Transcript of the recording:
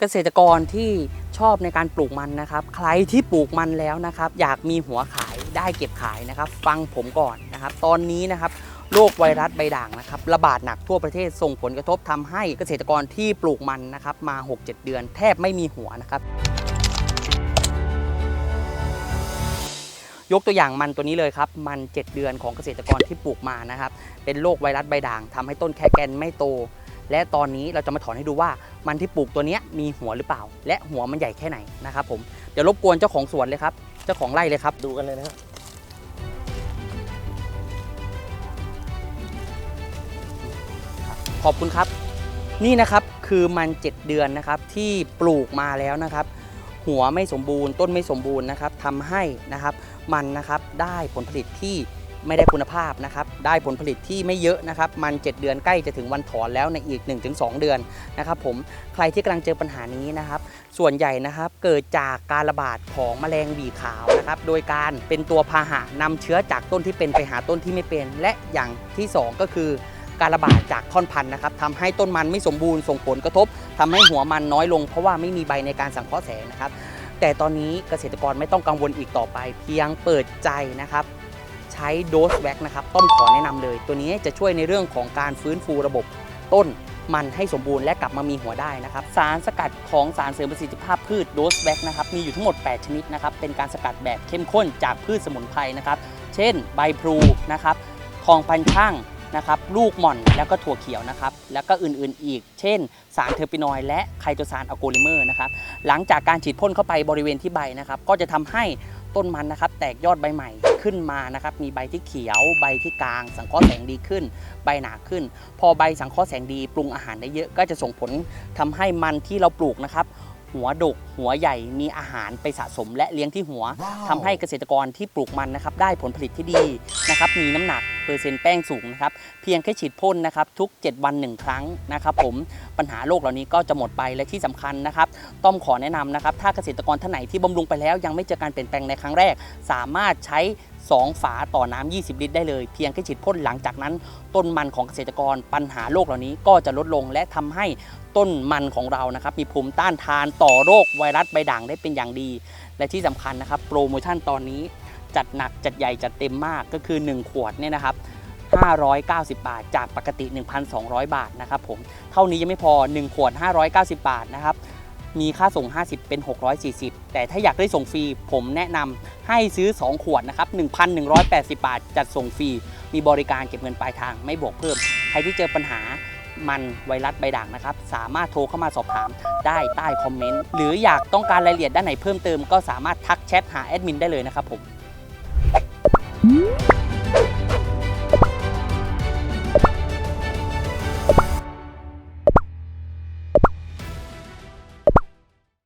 เกษตรกรที่ชอบในการปลูกมันนะครับ ใครที่ปลูกมันแล้วนะครับ อยากมีหัวขายได้เก็บขายนะครับ ฟังผมก่อนนะครับ ตอนนี้นะครับโรคไวรัสใบด่างนะครับระบาดหนักทั่วประเทศส่งผลกระทบทำให้เกษตรกรที่ปลูกมันนะครับมา 6-7 เดือน แทบไม่มีหัวนะครับ ยกตัวอย่างมันตัวนี้เลยครับ มัน 7 เดือนของเกษตรกรที่ปลูกมานะครับ เป็นโรคไวรัสใบด่างทำให้ต้นแคแกนไม่โต และตอนนี้เราจะมาถอนให้ดูว่า มันที่ปลูกตัวเนี้ยมีหัวหรือเปล่า และหัวมันใหญ่แค่ไหนนะครับผมเดี๋ยวรบกวนเจ้าของสวนเลยครับ เจ้าของไร่เลยครับ ดูกันเลยนะครับขอบคุณครับ นี่นะครับคือมัน 7 เดือนนะครับที่ปลูกมาแล้วนะครับ หัวไม่สมบูรณ์ ต้นไม่สมบูรณ์นะครับทำให้นะครับมันนะครับได้ผลผลิตที่ ไม่ได้คุณภาพนะครับได้ผลผลิตที่ไม่เยอะนะครับมัน 7 เดือนใกล้จะถึงวันถอนแล้วในอีก 1-2 เดือนนะครับผมใครที่กำลังเจอปัญหานี้นะครับส่วนใหญ่นะครับเกิดจากการระบาดของแมลงหวีขาวนะครับโดยการเป็นตัวพาหะนำเชื้อจากต้นที่เป็นไปหาต้นที่ไม่เป็น และอย่างที่สองก็คือการระบาดจากท่อนพันธุ์นะครับทำให้ต้นมันไม่สมบูรณ์ส่งผลกระทบทำให้หัวมันน้อยลง เพราะว่าไม่มีใบในการสังเคราะห์แสงนะครับแต่ตอนนี้เกษตรกรไม่ต้องกังวลอีกต่อไป เพียงเปิดใจนะครับ ใช้โดสแว็กนะครับต้นขอแนะนำเลย ตัวนี้จะช่วยในเรื่องของการฟื้นฟูระบบต้นมันให้สมบูรณ์และกลับมามีหัวได้นะครับ สารสกัดของสารเสริมประสิทธิภาพพืชโดสแว็กนะครับมีอยู่ทั้งหมด 8 ชนิดนะครับ เป็นการสกัดแบบเข้มข้นจากพืชสมุนไพรนะครับ เช่น ใบพลูนะครับทองพันช่างนะครับลูกหม่อนแล้วก็ถั่วเขียวนะครับ แล้วก็อื่นๆอีก เช่น สารเทอร์ปินอยด์และไคโตซานอะโกลิเมอร์นะครับหลังจากการฉีดพ่นเข้าไปบริเวณที่ใบนะครับ ก็จะทำให้ต้นมันนะครับ แตกยอดใบใหม่ ขึ้นมานะครับ มีใบที่เขียวใบที่กลาง สังเคราะห์แสงดีขึ้น ใบหนาขึ้น พอใบสังเคราะห์แสงดีปรุงอาหารได้เยอะก็จะส่งผลทำให้มันที่เราปลูกนะครับ หัวดก หัวใหญ่มีอาหารไปสะสมและเลี้ยงที่หัวทำให้เกษตรกรที่ปลูกมันนะครับได้ผลผลิตที่ดีนะครับมีน้ำหนักเปอร์เซ็นต์แป้งสูงนะครับเพียงแค่ฉีดพ่นนะครับทุก 7 วัน 1 ครั้งนะครับผมปัญหาโรคเหล่านี้ก็จะหมดไปและที่สำคัญนะครับต้อมขอแนะนำนะครับถ้าเกษตรกรท่านไหนที่บำรุงไปแล้วยังไม่เจอการเปลี่ยนแปลงในครั้งแรก สามารถใช้ 2 ฝาต่อน้ำ20 ลิตรได้เลย เพียงแค่ฉีดพ่นหลังจากนั้น ต้นมันของเกษตรกรปัญหาโรคเหล่านี้ก็จะลดลงและทำให้ต้นมันของเรานะครับมีภูมิต้านทานต่อโรคไวรัสใบด่างได้เป็นอย่างดี และที่สำคัญนะครับโปรโมชั่นตอนนี้จัดหนักจัดใหญ่จัดเต็มมากก็คือ 1 ขวดเนี่ยนะครับ590 บาท จากปกติ 1,200 บาทนะครับผม เท่านี้ยังไม่พอ 1 ขวด 590 บาทนะครับ มีค่าส่ง 50 เป็น 640 แต่ถ้าอยากได้ส่งฟรี ผมแนะนำให้ซื้อ 2 ขวดนะครับ 1,180 บาท จัดส่งฟรี มีบริการเก็บเงินปลายทางไม่บวกเพิ่ม ใครที่เจอปัญหามันไวรัสใบด่างนะครับ สามารถโทรเข้ามาสอบถามได้ใต้คอมเมนต์ หรืออยากต้องการรายละเอียดด้านไหนเพิ่มเติมก็สามารถทักแชทหาแอดมินได้เลยนะครับผม